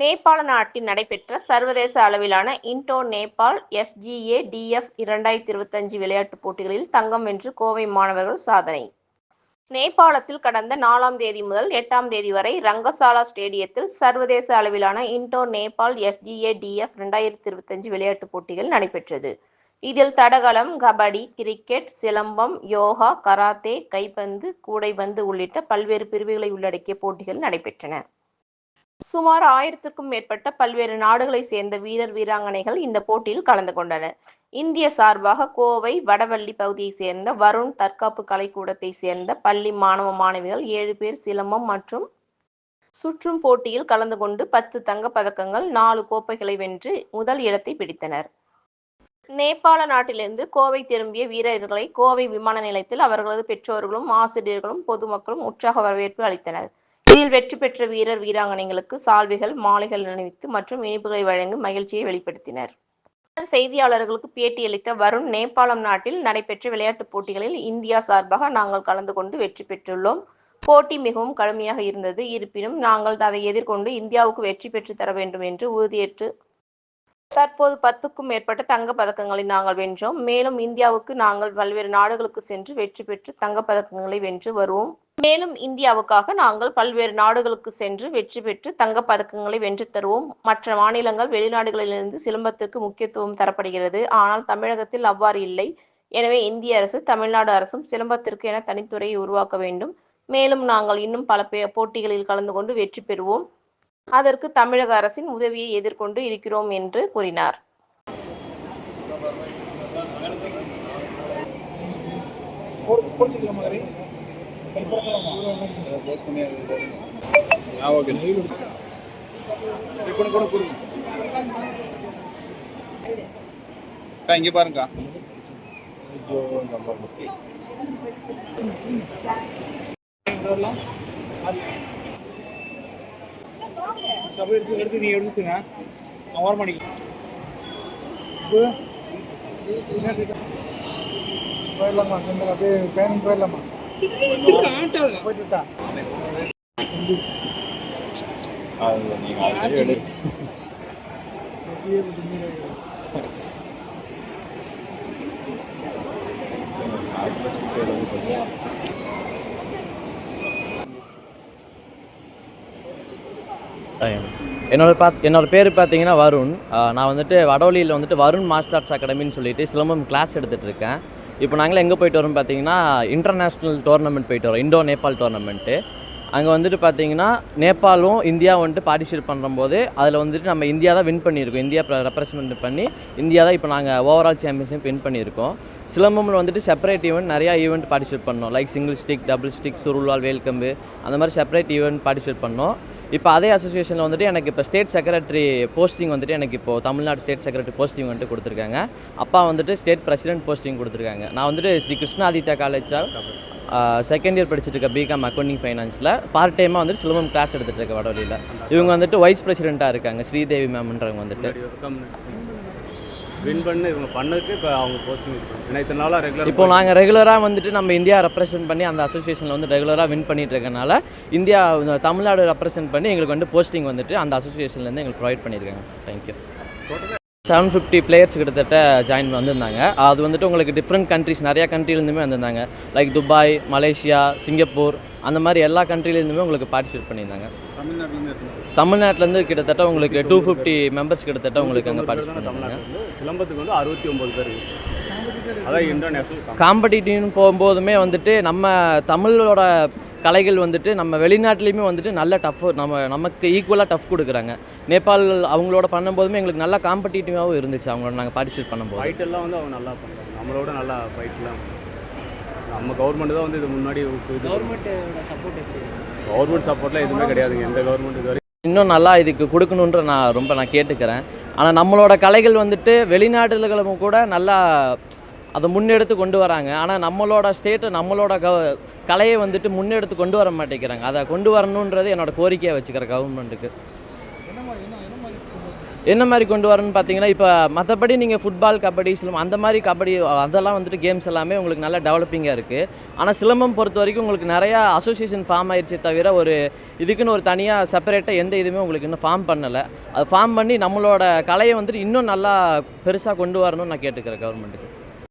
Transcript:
நேபாள நாட்டில் நடைபெற்ற சர்வதேச அளவிலான இண்டோ நேபாள் எஸ்ஜிஏ டிஎஃப் இரண்டாயிரத்தி இருபத்தஞ்சு விளையாட்டுப் போட்டிகளில் தங்கம் வென்று கோவை மாணவர்கள் சாதனை. நேபாளத்தில் கடந்த நாலாம் தேதி முதல் எட்டாம் தேதி வரை ரங்கசாலா ஸ்டேடியத்தில் சர்வதேச அளவிலான இண்டோ நேபாள் எஸ்ஜிஏ டிஎஃப் இரண்டாயிரத்தி இருபத்தஞ்சு விளையாட்டுப் போட்டிகள் நடைபெற்றது. இதில் தடகளம் கபடி கிரிக்கெட் சிலம்பம் யோகா கராத்தே கைப்பந்து கூடைப்பந்து உள்ளிட்ட பல்வேறு பிரிவுகளை உள்ளடக்கிய போட்டிகள் நடைபெற்றன. சுமார் ஆயிரத்திற்கும் மேற்பட்ட பல்வேறு நாடுகளைச் சேர்ந்த வீரர் வீராங்கனைகள் இந்த போட்டியில் கலந்து கொண்டனர். இந்திய சார்பாக கோவை வடவள்ளி பகுதியைச் சேர்ந்த வருண் தற்காப்பு கலைக்கூடத்தைச் சேர்ந்த பள்ளி மாணவ மாணவிகள் ஏழு பேர் சிலம்பம் மற்றும் சுற்றும் போட்டியில் கலந்து கொண்டு பத்து தங்கப் பதக்கங்கள் நாலு கோப்பைகளை வென்று முதல் இடத்தை பிடித்தனர். நேபாள நாட்டிலிருந்து கோவை திரும்பிய வீரர்களை கோவை விமான நிலையத்தில் அவர்களது பெற்றோர்களும் ஆசிரியர்களும் பொதுமக்களும் உற்சாக வரவேற்பு அளித்தனர். இதில் வெற்றி பெற்ற வீரர் வீராங்கனைகளுக்கு சால்வைகள் மாலைகள் அணிவித்து மற்றும் இனிப்புகளை வழங்கி மகிழ்ச்சியை வெளிப்படுத்தினர். செய்தியாளர்களுக்கு பேட்டியளித்த வருண் நேபாளம் நாட்டில் நடைபெற்ற விளையாட்டுப் போட்டிகளில் இந்தியா சார்பாக நாங்கள் கலந்து கொண்டு வெற்றி பெற்றுள்ளோம். போட்டி மிகவும் கடுமையாக இருந்தது. இருப்பினும் நாங்கள் அதை எதிர்கொண்டு இந்தியாவுக்கு வெற்றி பெற்று தர வேண்டும் என்று உறுதியேற்று தற்போது பத்துக்கும் மேற்பட்ட தங்கப் பதக்கங்களை நாங்கள் வென்றோம். மேலும் இந்தியாவுக்கு நாங்கள் பல்வேறு நாடுகளுக்கு சென்று வெற்றி பெற்று தங்கப் பதக்கங்களை வென்று வருவோம். மேலும் இந்தியாவுக்காக நாங்கள் பல்வேறு நாடுகளுக்கு சென்று வெற்றி பெற்று தங்கப் பதக்கங்களை வென்று தருவோம். மற்ற மாநிலங்கள் வெளிநாடுகளிலிருந்து சிலம்பத்திற்கு முக்கியத்துவம் தரப்படுகிறது. ஆனால் தமிழகத்தில் அவ்வாறு இல்லை. எனவே இந்திய அரசு தமிழ்நாடு அரசும் சிலம்பத்திற்கு என தனித்துறையை உருவாக்க வேண்டும். மேலும் நாங்கள் இன்னும் பல போட்டிகளில் கலந்து கொண்டு வெற்றி பெறுவோம். அதற்கு தமிழக அரசின் உதவியை எதிர்கொண்டு இருக்கிறோம் என்று கூறினார். அக்கா இங்க பாருங்கக்கா. எடுத்து எடுத்து நீ எடுத்துங்க நான் ஓரம் போயிடலாமா அப்படியே பேரன் போயிடலாமா என்னோட பாத் என்னோட பேர் பார்த்தீங்கன்னா வருண். நான் வந்துட்டு வடவழியில் வந்துட்டு வருண் மார்ஷல் ஆர்ட்ஸ் அகாடமின்னு சொல்லிட்டு சிலம்பம் கிளாஸ் எடுத்துகிட்டு இருக்கேன். இப்போ நாங்களே எங்கே போயிட்டு வரோம் பார்த்தீங்கன்னா இன்டர்நேஷ்னல் டோர்னமெண்ட் போயிட்டு வரோம். இண்டோ நேபாள் டோர்னமெண்ட்டு அங்கே வந்துட்டு பார்த்தீங்கன்னா நேபாளும் இந்தியா வந்துட்டு பார்ட்டிசிபேட் பண்ணும்போது அதில் வந்துட்டு நம்ம இந்தியா தான் வின் பண்ணியிருக்கோம். இந்தியா ரெப்ரசன்ட் பண்ணி இந்தியா தான் இப்போ நாங்கள் ஓவரால் சாம்பியன்ஷிப் வின் பண்ணியிருக்கோம். சிலம்பமில் வந்துட்டு செப்பரேட் ஈவெண்ட் நிறையா ஈவெண்ட் பார்ட்டிசிபேட் பண்ணோம். Like single stick double stick சுருள்வால் வேல்கம்பு அந்த மாதிரி செப்பரேட் ஈவெண்ட் பார்ட்டிசிபேட் பண்ணோம். இப்போ அதே அசோசியேஷனில் வந்துட்டு எனக்கு இப்போ ஸ்டேட் செக்ரட்டரி போஸ்டிங் வந்துட்டு எனக்கு இப்போது தமிழ்நாடு ஸ்டேட் செக்ரட்டரி போஸ்டிங் வந்துட்டு கொடுத்துருக்காங்க. அப்பா வந்துட்டு ஸ்டேட் பிரசிடென்ட் போஸ்டிங் கொடுத்துருக்காங்க. நான் வந்துட்டு ஸ்ரீ கிருஷ்ணாதித்யா காலேஜால் செகண்ட் இயர் படிச்சுட்டு இருக்க பிகாம் அக்கௌண்டிங் ஃபைனான்ஸில் பார்ட் டைமாக வந்துட்டு சிலம்பம் கிளாஸ் எடுத்துகிட்டு இருக்க வடவழியில். இவங்க வந்துட்டு வைஸ் பிரசிடெண்ட்டாக இருக்காங்க ஸ்ரீதேவி மேம்ன்றவங்க வந்துட்டு. வின் பண்ணு இவங்க பண்ணதுக்கு இப்போ அவங்க போஸ்டிங் ஏன்னா இத்தனை நாளாக ரெகுலர் இப்போ நாங்கள் ரெகுலராக வந்துட்டு நம்ம இந்தியா ரெப்ரசென்ட் பண்ணி அந்த அசோசியேஷனில் வந்து ரெகுலராக வின் பண்ணிட்டு இருக்கனால இந்தியா இந்த தமிழ்நாடு ரெப்ரசென்ட் பண்ணி எங்களுக்கு வந்து போஸ்டிங் வந்துட்டு அந்த அசோசியேஷன்லேருந்து எங்களுக்கு ப்ரொவைட் பண்ணியிருக்காங்க thank you seven fifty players கிட்டத்தட்ட ஜாயின் வந்திருந்தாங்க. அது வந்துட்டு உங்களுக்கு டிஃப்ரெண்ட் கண்ட்ரிஸ் நிறையா கண்ட்ரிலேருந்துமே வந்திருந்தாங்க. லைக் துபாய் மலேசியா சிங்கப்பூர் அந்த மாதிரி எல்லா கண்ட்ரிலேருந்துமே உங்களுக்கு பார்ட்டிசிபேட் பண்ணியிருந்தாங்க. தமிழ்நாட்டிலேருந்து கிட்டத்தட்ட உங்களுக்கு டூ ஃபிஃப்டி மெம்பர்ஸ் கிட்டத்தட்ட உங்களுக்கு அங்கே பார்ட்டிசிபேட் பண்ணாங்க சிலம்பத்துக்கு வந்து அறுபத்தி ஒம்பது பேர். காம்படிட்டிவ்னு போகும்போதுமே வந்துட்டு நம்ம தமிழோட கலைகள் வந்துட்டு நம்ம வெளிநாட்டுலேயுமே வந்துட்டு நல்ல டஃப் நம்ம நமக்கு ஈக்குவலாக டஃப் கொடுக்குறாங்க. நேபாள் அவங்களோட பண்ணும்போதுமே எங்களுக்கு நல்லா காம்படிட்டிவாகவும் இருந்துச்சு. அவங்களோட நாங்கள் பார்ட்டிசிபேட் பண்ணும்போது. ஃபைட் எல்லாம் வந்து அவங்க நல்லா பண்ணுறாங்க நம்மளோட நல்லா ஃபைட்லாம் நம்ம கவர்மெண்ட் தான் வந்து இது முன்னாடி கவர்மெண்ட் சப்போர்ட்லாம் எதுவுமே கிடையாதுங்க. எந்த கவர்மெண்ட் இது வரைக்கும். இன்னும் நல்லா இதுக்கு கொடுக்கணுன்ற நான் ரொம்ப நான் கேட்டுக்கிறேன். ஆனால் நம்மளோட கலைகள் வந்துட்டு வெளிநாடுகளும் கூட நல்லா அதை முன்னெடுத்து கொண்டு வராங்க. ஆனால் நம்மளோட ஸ்டேட்டு நம்மளோட க கலையை வந்துட்டு முன்னெடுத்து கொண்டு வர மாட்டேங்கிறாங்க. அதை கொண்டு வரணுன்றது என்னோட கோரிக்கையை வச்சுக்கிறேன் கவர்மெண்ட்டுக்கு என்ன மாதிரி கொண்டு வரணும்னு பார்த்தீங்கன்னா இப்போ மற்றபடி நீங்கள் ஃபுட்பால் கபடி சிலம்பம் அந்த மாதிரி கபடி அதெல்லாம் வந்துட்டு கேம்ஸ் எல்லாமே உங்களுக்கு நல்லா டெவலப்பிங்காக இருக்குது ஆனால் சிலம்பம் பொறுத்த வரைக்கும் உங்களுக்கு நிறையா அசோசியேஷன் ஃபார்ம் ஆயிடுச்சு தவிர ஒரு இதுக்குன்னு ஒரு தனியாக செப்பரேட்டாக எந்த இதுவுமே உங்களுக்கு இன்னும் ஃபார்ம் பண்ணலை. அது ஃபார்ம் பண்ணி நம்மளோட கலையை வந்துட்டு இன்னும் நல்லா பெருசாக கொண்டு வரணும்னு நான் கேட்டுக்கிறேன் கவர்மெண்ட்டுக்கு